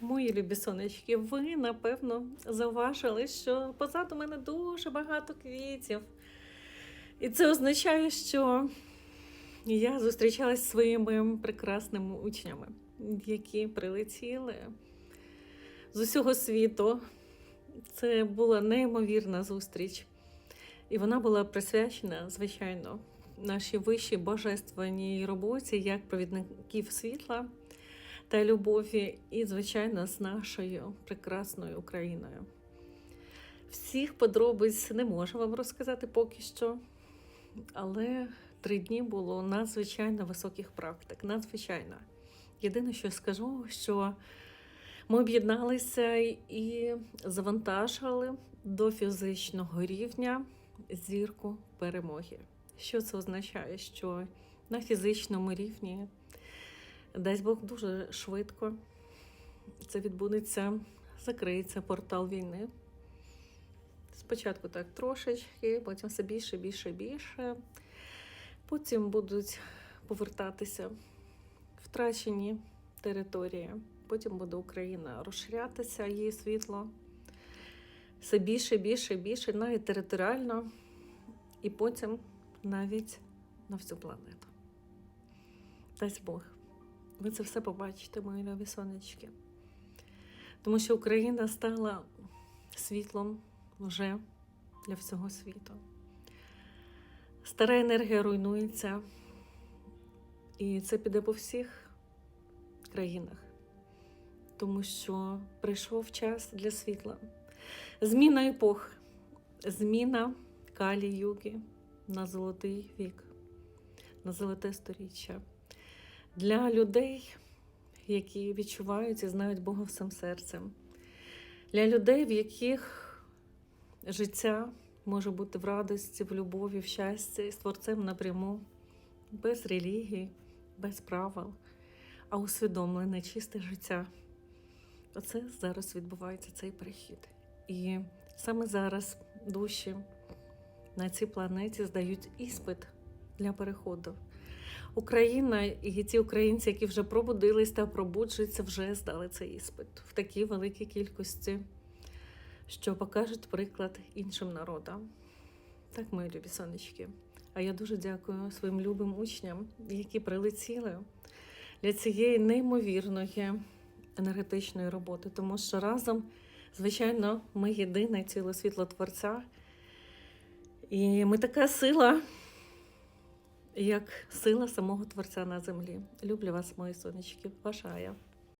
Мої любі сонечки, ви напевно зауважили, що позаду мене дуже багато квітів. І це означає, що я зустрічалась зі своїми прекрасними учнями, які прилетіли з усього світу. Це була неймовірна зустріч. І вона була присвячена, звичайно, нашій вищій божественній роботі як провідників світла та любові, і, звичайно, з нашою прекрасною Україною. Всіх подробиць не можу вам розказати поки що, але три дні було надзвичайно високих практик. Надзвичайно. Єдине, що скажу, що ми об'єдналися і завантажили до фізичного рівня зірку перемоги. Що це означає? Що на фізичному рівні дасть Бог дуже швидко це відбудеться, закриється портал війни. Спочатку так трошечки, потім все більше, більше, більше. Потім будуть повертатися втрачені території. Потім буде Україна розширятися, її світло. Все більше, більше, більше, навіть територіально, і потім навіть на всю планету. Дасть Бог. Ви це все побачите, мої нові сонечки. Тому що Україна стала світлом вже для всього світу. Стара енергія руйнується, і це піде по всіх країнах, тому що прийшов час для світла. Зміна епох, зміна калі юги на золотий вік, на золоте сторіччя. Для людей, які відчувають і знають Бога всім серцем, для людей, в яких життя може бути в радості, в любові, в щасті з творцем напряму, без релігії, без правил, а усвідомлене чисте життя. Оце зараз відбувається цей перехід. І саме зараз душі на цій планеті здають іспит для переходу. Україна і ті українці, які вже пробудились та пробуджуються, вже здали цей іспит в такій великій кількості, що покажуть приклад іншим народам. Так, мої любі сонечки. А я дуже дякую своїм любим учням, які прилетіли для цієї неймовірної енергетичної роботи, тому що разом, звичайно, ми єдине ціле світло Творця. І ми така сила, як сила самого Творця на землі. Люблю вас, мої сонечки. Ваша Ая.